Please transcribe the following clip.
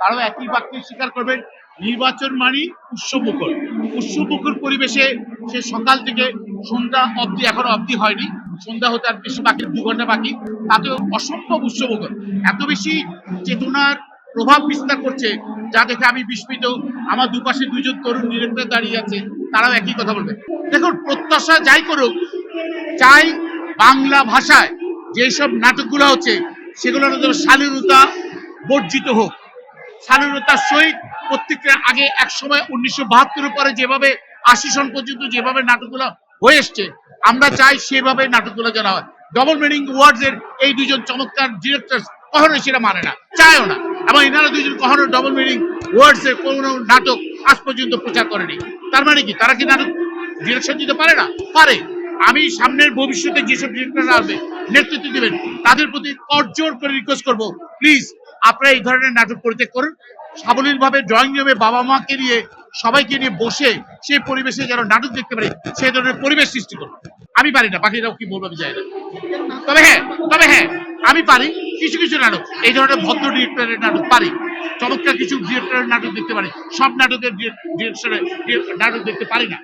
তারাও একই বাক্য স্বীকার করবেন, নির্বাচন মানি উৎসবমুখর উৎসবমুখর পরিবেশে সে সকাল থেকে সন্ধ্যা অবধি, এখনও অবধি হয়নি। সন্ধ্যা হতে আর বেশি বাকি, দু ঘণ্টা বাকি। তাতেও অসম্ভব উৎসবমুখর এত বেশি চেতনার প্রভাব বিস্তার করছে, যা দেখে আমি বিস্মিত। আমার দুপাশে দুজন তরুণ ডিরেক্টর দাঁড়িয়ে আছে, তারাও একই কথা বলবে। দেখুন, প্রত্যাশা যাই করুক, চাই বাংলা ভাষায় যেসব নাটকগুলো হচ্ছে, সেগুলোর শালীনতা বর্জিত হোক। স্বাধীনতার সহিত প্রত্যেকটা আগে এক সময় উনিশশো বাহাত্তরের পরে যেভাবে আশি সন পর্যন্ত যেভাবে নাটকগুলো হয়ে এসছে, আমরা চাই সেভাবে নাটকগুলো যেন হয়। ডবল মিনিং ওয়ার্ডস এর এই দুজন চমৎকার ডিরেক্টর কখনোই সেটা মানে না, চায়ও না। এবং এনারা দুজন কখনো ডবল মিনিং ওয়ার্ডস এর কোনো নাটক আজ পর্যন্ত প্রচার করেনি। তার মানে কি? তারা কি নাটক ডিরেকশন দিতে পারে না? পারে। আমি সামনের ভবিষ্যতে যেসব ডিরেক্টররা আসবে, নেতৃত্ব দিবেন, তাদের প্রতি করজোর করে রিকোয়েস্ট করব। প্লিজ আপনারা এই ধরনের নাটক পরিত্যাগ করুন। সাবলীল ভাবে ড্রয়িং রুমে বাবা মাকে নিয়ে, সবাইকে নিয়ে বসে সেই পরিবেশে যেন নাটক দেখতে পারে, সেই ধরনের পরিবেশ সৃষ্টি করুন। আমি পারি না, বাকিরাও কি বলব আমি জানি না। তবে হ্যাঁ তবে হ্যাঁ আমি পারি কিছু কিছু নাটক। এই ধরনের ভদ্র ডিরেক্টরের নাটক পারি। চমৎকার কিছু ডিরেক্টরের নাটক দেখতে পারি। সব নাটকের নাটক দেখতে পারি না।